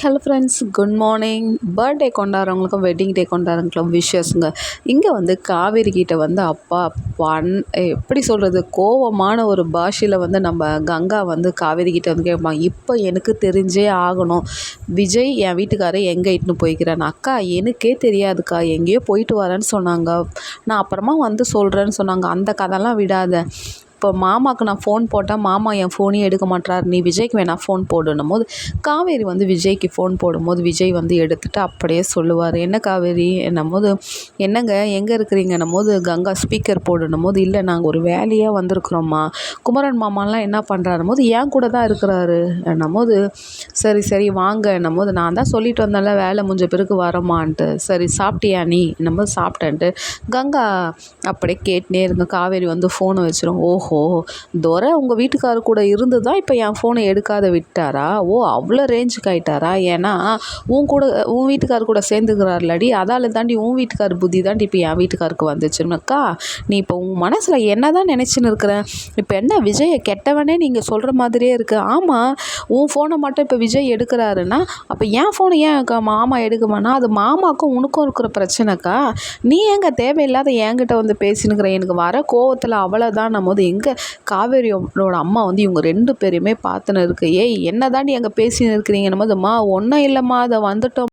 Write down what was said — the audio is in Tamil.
Hello friends good morning birthday கொண்டாடுறவங்களுக்கும் wedding day கொண்டாடுறவங்களுக்கும் விஷயஸுங்க இங்கே வந்து காவேரி கிட்ட வந்து அப்பா பண் எப்படி சொல்கிறது கோவமான ஒரு பாஷையில் வந்து நம்ம கங்கா வந்து காவேரி கிட்ட வந்து கேட்பாங்க இப்போ எனக்கு தெரிஞ்சே ஆகணும். விஜய் என் வீட்டுக்காரரை எங்கே இட்டுன்னு போய்க்கிறேன் அக்கா எனக்கே தெரியாதுக்கா. எங்கேயோ போயிட்டு வரேன்னு சொன்னாங்க. நான் அப்புறமா வந்து சொல்கிறேன்னு சொன்னாங்க. அந்த கதைலாம் விடாத. இப்போ மாமாவுக்கு நான் ஃபோன் போட்டால் மாமா என் ஃபோனையும் எடுக்க மாட்றாரு. நீ விஜய்க்கு வேணா ஃபோன் போடணும் போது காவேரி வந்து விஜய்க்கு ஃபோன் போடும்போது விஜய் வந்து எடுத்துட்டு அப்படியே சொல்லுவார். என்ன காவேரி? என்னும் போது என்னங்க எங்கே இருக்கிறீங்கன்னும் போது கங்கா ஸ்பீக்கர் போடணும் போது இல்லை நாங்கள் ஒரு வேலையாக வந்திருக்குறோம்மா. குமரன் மாமாலாம் என்ன பண்ணுறாருன்னு போது என் கூட தான் இருக்கிறாரு? என்னும் போது சரி சரி வாங்க. என்னும் போது நான் தான் சொல்லிட்டு வந்தேன்ல வேலை முடிஞ்ச பிறகு வரமான்ட்டு. சரி சாப்பிட்டியா நீ? என்னும் போது சாப்பிட்டேன்ட்டு. கங்கா அப்படியே கேட்டுனே இருந்தோம் காவேரி வந்து ஃபோனை வச்சிடும் ஓஹோ துரை உங்கள் வீட்டுக்காரர் கூட இருந்து தான் இப்போ என் ஃபோனை எடுக்காத விட்டாரா? ஓ அவ்வளோ ரேஞ்சுக்கு ஆயிட்டாரா? ஏன்னா உன் கூட உன் வீட்டுக்காரர் கூட சேர்ந்துக்கிறார்லடி. அதால் தாண்டி உன் வீட்டுக்கார் புத்தி தாண்டி இப்போ என் வீட்டுக்காருக்கு வந்துச்சுன்னாக்கா நீ இப்போ உன் மனசில் என்ன தான் நினச்சின்னு இருக்கிற? இப்போ என்ன விஜயை கெட்டவனே நீங்கள் சொல்கிற மாதிரியே இருக்குது ஆமாம் உன் ஃபோனை மட்டும் இப்போ விஜய் எடுக்கிறாருன்னா அப்போ என் ஃபோனை ஏன் மாமா எடுக்குமானா அது மாமாக்கும் உனக்கும் இருக்கிற பிரச்சனைக்கா நீ ஏங்க தேவையில்லாத என்கிட்ட வந்து பேசினுக்கிற? எனக்கு வர கோவத்தில் அவ்வளோதான் போது எங்கே காவேரியோட அம்மா வந்து இவங்க ரெண்டு பேரையுமே பார்த்துன்னு இருக்கு. ஏய் என்ன தாண்டி அங்கே பேசின்னு இருக்கிறீங்கன்னும் போது அம்மா ஒன்றும் இல்லைம்மா அதை வந்துட்டோம்.